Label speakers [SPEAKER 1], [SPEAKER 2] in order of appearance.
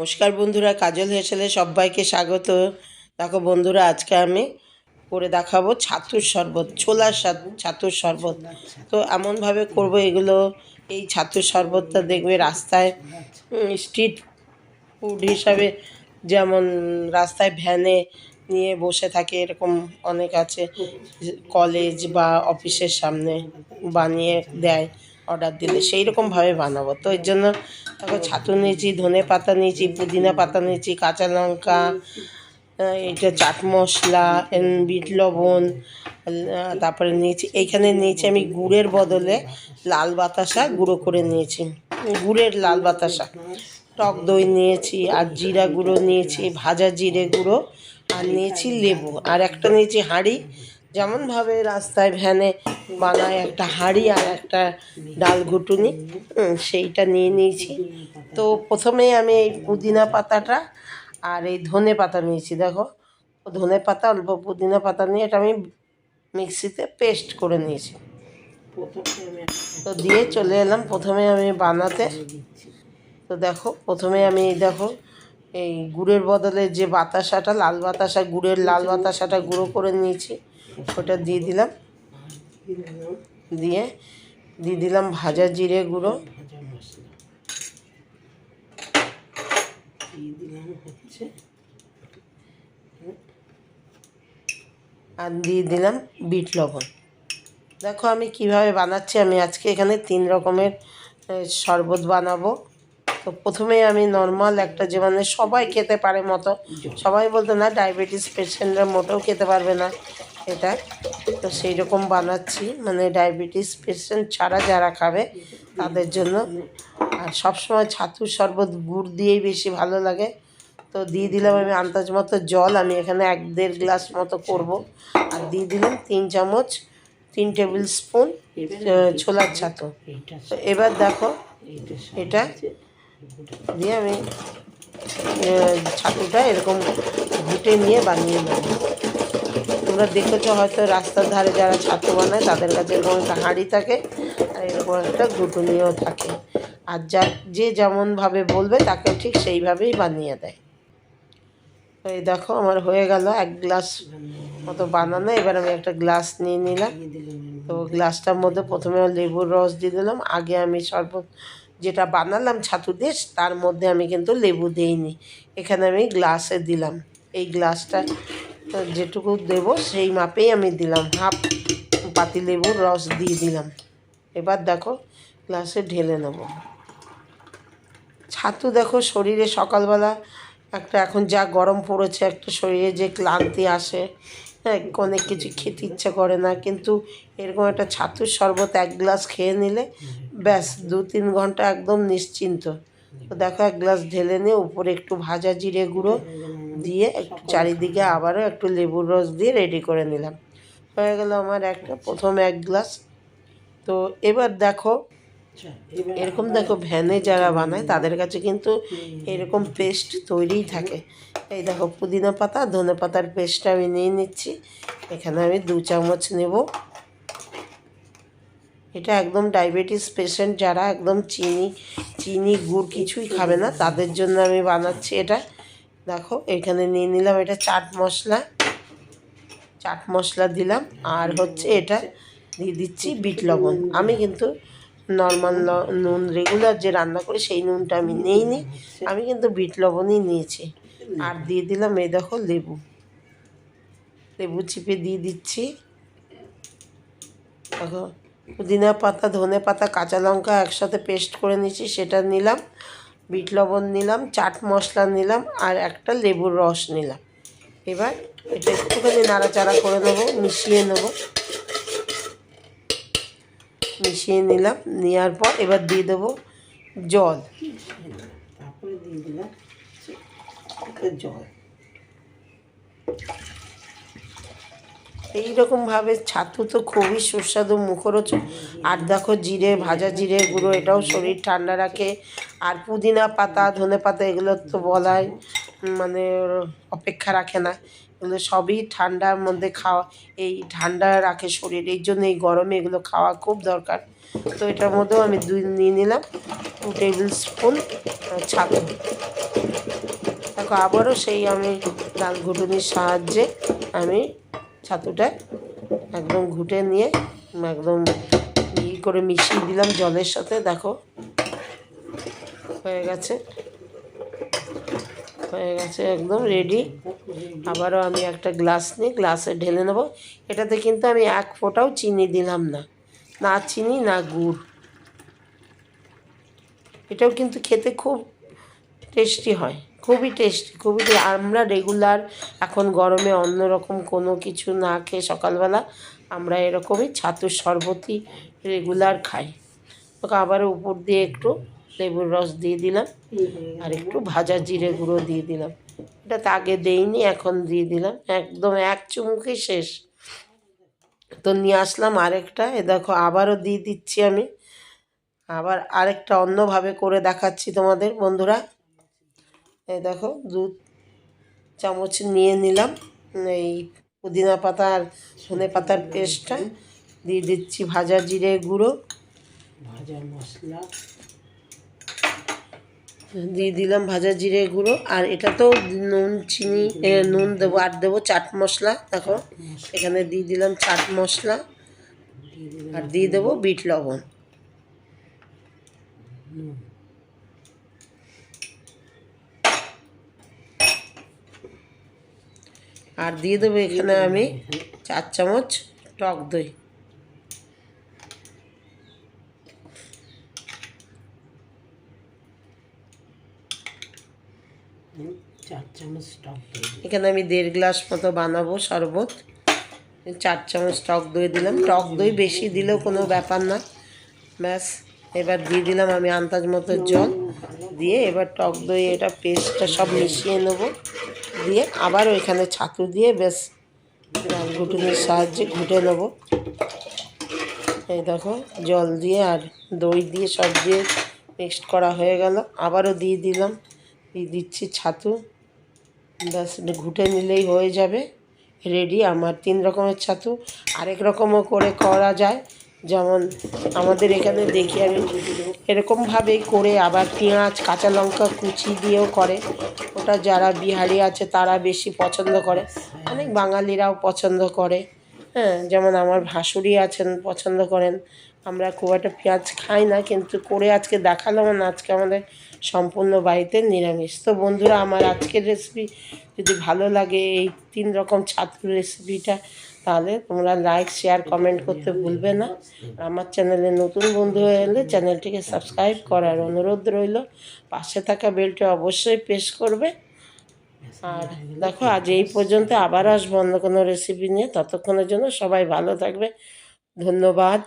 [SPEAKER 1] নমস্কার বন্ধুরা, কাজল হেসেলে সবাইকে স্বাগত। দেখো বন্ধুরা, আজকে আমি করে দেখাবো ছাতুর শরবত, ছোলার ছাতুর শরবত। তো এমনভাবে করব এগুলো, এই ছাতুর শরবতটা দেখবে রাস্তায় স্ট্রিট ফুড হিসাবে যেমন রাস্তায় ভ্যানে নিয়ে বসে থাকে, এরকম অনেক আছে, কলেজ বা অফিসের সামনে বানিয়ে দেয়। অর্ডার দিলে সেই রকমভাবে বানাবো। তো এর জন্য তারপর ছাতু নিয়েছি, ধনে পাতা নিয়েছি, পুদিনা পাতা নিয়েছি, কাঁচা লঙ্কা এটা চাট মশলা বিট লবণ তারপরে নিয়েছি, এইখানে নিয়েছি আমি গুড়ের বদলে লাল বাতাসা গুঁড়ো করে নিয়েছি। গুড়ের লাল বাতাসা। টক দই নিয়েছি, আর জিরা গুঁড়ো নিয়েছি, ভাজা জিরে গুঁড়ো, আর নিয়েছি লেবু। আর একটা নিয়েছি হাঁড়ি যেমনভাবে রাস্তায় ভ্যানে বানায় একটা হাঁড়ি আর একটা ডাল ঘুটুনি সেইটা নিয়ে নিয়েছি। তো প্রথমেই আমি এই পুদিনা পাতাটা আর এই ধনে পাতা নিয়েছি, দেখো। ধনে পাতা, অল্প পুদিনা পাতা নিয়ে এটা আমি মিক্সিতে পেস্ট করে নিয়েছি। তো দিয়ে চলে এলাম প্রথমে আমি বানাতে। তো দেখো, প্রথমে আমি দেখো, এই গুড়ের বদলে যে বাতাসাটা, লাল বাতাসা, গুড়ের লাল বাতাসাটা গুঁড়ো করে নিয়েছি। ওটা দিয়ে দিলাম। দিয়ে দিয়ে দিলাম ভাজা জিরে গুঁড়ো। আর দিয়ে দিলাম বিট লবণ। দেখো আমি কীভাবে বানাচ্ছি, আমি আজকে এখানে তিন রকমের শরবত বানাবো। তো প্রথমে আমি নর্মাল একটা যে মানে সবাই খেতে পারে মতো, সবাই বলতে না, ডায়াবেটিস পেশেন্টরা মোটেও খেতে পারবে না। এটা তো সেই রকম বানাচ্ছি। মানে ডায়াবেটিস পেশেন্ট ছাড়া যারা খাবে, তাদের জন্য। আর সবসময় ছাতুর শরবত গুড় দিয়েই বেশি ভালো লাগে। তো দিয়ে দিলাম আমি আন্দাজ মতো জল। আমি এখানে এক দেড় গ্লাস মতো করব। আর দিয়ে দিলাম তিন চামচ, তিন টেবিল স্পুন ছোলার ছাতু। এবার দেখো, এটা দিয়ে আমি ছাতুটা এরকম ঘুটে নিয়ে বানিয়ে নেব। তোমরা দেখেছ হয়তো রাস্তার ধারে যারা ছাতু বানায়, তাদের কাছে এরকম একটা হাঁড়ি থাকে আর এরকম একটা ঘুটুনিও থাকে। আর যা, যে যেমনভাবে বলবে তাকে ঠিক সেইভাবেই বানিয়ে দেয়। এই দেখো, আমার হয়ে গেল এক গ্লাস মতো বানানো। এবার আমি একটা গ্লাস নিয়ে নিলাম। তো গ্লাসটার মধ্যে প্রথমে লেবুর রস দিয়ে দিলাম। আগে আমি শরবত যেটা বানালাম ছাতু দিয়ে, তার মধ্যে আমি কিন্তু লেবু দিইনি। এখানে আমি গ্লাসে দিলাম। এই গ্লাসটা যেটুকু দেব, সেই মাপেই আমি দিলাম। হাফ পাতি লেবুর রস দিয়ে দিলাম। এবার দেখো, গ্লাসে ঢেলে নেব। ছাতু দেখো, শরীরে সকালবেলা একটা এখন যা গরম পড়েছে, একটা শরীরে যে ক্লান্তি আসে হ্যাঁ অনেক কিছু খেতে ইচ্ছে করে না, কিন্তু এরকম একটা ছাতুর শরবত এক গ্লাস খেয়ে নিলে, ব্যাস, দু তিন ঘণ্টা একদম নিশ্চিন্ত। তো দেখো, এক গ্লাস ঢেলে নিয়ে উপরে একটু ভাজা জিরে গুঁড়ো দিয়ে একটু চারিদিকে আবারও একটু লেবুর রস দিয়ে রেডি করে নিলাম। হয়ে গেল আমার একটা প্রথম এক গ্লাস তো এবার দেখো এরকম দেখো ভ্যানে যারা বানায় তাদের কাছে কিন্তু এরকম পেস্ট তৈরিই থাকে। এই দেখো পুদিনা পাতা ধনে পাতার পেস্টটা আমি নিয়ে নিচ্ছি। এখানে আমি দু চামচ নেব। এটা একদম ডায়াবেটিস পেশেন্ট যারা একদম চিনি চিনি গুড় কিছুই খাবে না তাদের জন্য আমি বানাচ্ছি এটা। দেখো, এখানে নিয়ে নিলাম এটা চাট মশলা। চাট মশলা দিলাম, আর হচ্ছে এটা দিয়ে দিচ্ছি বিট লবণ। আমি কিন্তু নর্মাল নুন রেগুলার যে রান্না করি, সেই নুনটা আমি নিইনি। আমি কিন্তু বিট লবণই নিয়েছি। আর দিয়ে দিলাম এই দেখো লেবু। লেবু চিপে দিয়ে দিচ্ছি। দেখো, পুদিনা পাতা, ধনে পাতা, কাঁচা লঙ্কা একসাথে পেস্ট করে নিয়েছি, সেটা নিলাম। বিট লবণ নিলাম, চাট মশলা নিলাম আর একটা লেবুর রস নিলাম। এবার এটা একটুখানি নাড়াচাড়া করে নেব, মিশিয়ে নেব। মিশিয়ে নিলাম, নেওয়ার পর এবার দিয়ে দেবো জল। তারপরে দিয়ে দিলাম জল। এইরকমভাবে ছাতু তো খুবই সুস্বাদু, মুখরোচক। আর দেখো জিরে, ভাজা জিরে গুঁড়ো, এটাও শরীর ঠান্ডা রাখে। আর পুদিনা পাতা, ধনে পাতা, এগুলো তো বলাই মানে অপেক্ষা রাখে না। এগুলো সবই ঠান্ডার মধ্যে খাওয়া, এই ঠান্ডা রাখে শরীর। এই জন্য এই গরমে এগুলো খাওয়া খুব দরকার। তো এটার মধ্যেও আমি দুই, নিয়ে নিলাম টু টেবিল স্পুন ছাতু। দেখো আবারও সেই আমি ডাল ঘুটুনির সাহায্যে আমি ছাতুটা একদম ঘুটে নিয়ে একদম ই করে মিশিয়ে দিলাম জলের সাথে, দেখো। হয়ে গেছে। হয়ে গেছে একদম রেডি আবারও আমি একটা গ্লাস নিয়ে গ্লাসে ঢেলে নেব। এটাতে কিন্তু আমি এক ফোঁটাও চিনি দিলাম না। না চিনি, না গুড়। এটাও কিন্তু খেতে খুব টেস্টি হয়। খুবই টেস্টি খুবই আমরা রেগুলার এখন গরমে অন্যরকম কোনো কিছু না খেয়ে সকালবেলা আমরা এরকমই ছাতুর শরবতই রেগুলার খাই। ওকে আবার উপর দিয়ে একটু লেবুর রস দিয়ে দিলাম আর একটু ভাজা জিরে গুঁড়ো দিয়ে দিলাম। এটা তো আগে দেইনি, এখন দিয়ে দিলাম। একদম এক চুমুকে শেষ। তো নিয়ে আসলাম আরেকটা, এ দেখো আবারও দিয়ে দিচ্ছি আমি। আবার আরেকটা অন্যভাবে করে দেখাচ্ছি তোমাদের বন্ধুরা। এই দেখো দু চামচ নিয়ে নিলাম। এই পুদিনা পাতা আর ধনে পাতার পেস্টটা দিয়ে দিচ্ছি ভাজা জিরে গুঁড়ো।
[SPEAKER 2] ভাজা মশলা।
[SPEAKER 1] দিয়ে দিলাম ভাজা জিরে গুঁড়ো। আর এটাতেও নুন চিনি নুন দেবো আর দেবো চাট মশলা। দেখো এখানে দিয়ে দিলাম চাট মশলা। আর দিয়ে দেবো বিট লবণ। আর দিয়ে দেবো এখানে আমি চার চামচ টক দই। এখানে আমি দেড় গ্লাস মতো বানাবো শরবত। চার চামচ টক দই দিলাম। টক দই বেশি দিলেও কোনো ব্যাপার না। ব্যাস এবার দিয়ে দিলাম আমি আন্দাজ মতো জল। দিয়ে এবার টক দই এটা পেস্টটা সব মিশিয়ে নেব। দিয়ে আবার ওইখানে ছাতু দিয়ে বেশ ঘুটুনির সাহায্যে ঘুটে নেব। এই দেখো, জল দিয়ে আর দই দিয়ে সব দিয়ে মিক্সড করা হয়ে গেল। আবারও দিয়ে দিলাম, দিয়ে দিচ্ছি ছাতু। ব্যাস, ঘুটে নিলেই হয়ে যাবে। রেডি, আমার তিন রকমের ছাতু। আরেক রকমও করে করা যায়। যেমন আমাদের এখানে দেখি আমি এরকমভাবেই করে আবার পেঁয়াজ, কাঁচা লঙ্কা কুচি দিয়েও করে। ওটা যারা বিহারি আছে তারা বেশি পছন্দ করে। অনেক বাঙালিরাও পছন্দ করে। হ্যাঁ যেমন আমার ভাসুরি আছেন, পছন্দ করেন। আমরা খুব একটা পেঁয়াজ খাই না, কিন্তু করে আজকে দেখালাম না। আজকে আমাদের সম্পূর্ণ বাড়িতে নিরামিষ। তো বন্ধুরা, আমার আজকের রেসিপি যদি ভালো লাগে, এই তিন রকম ছাত্র রেসিপিটা তাহলে তোমরা লাইক শেয়ার কমেন্ট করতে ভুলবে না। আমার চ্যানেলে নতুন বন্ধু হয়ে এলে চ্যানেলটিকে সাবস্ক্রাইব করার অনুরোধ রইল। পাশে থাকা বেলটি অবশ্যই প্রেস করবে। আর দেখো, আজ এই পর্যন্ত আবার আসব অন্য কোনো রেসিপি নিয়ে। ততক্ষণের জন্য সবাই ভালো থাকবে। ধন্যবাদ।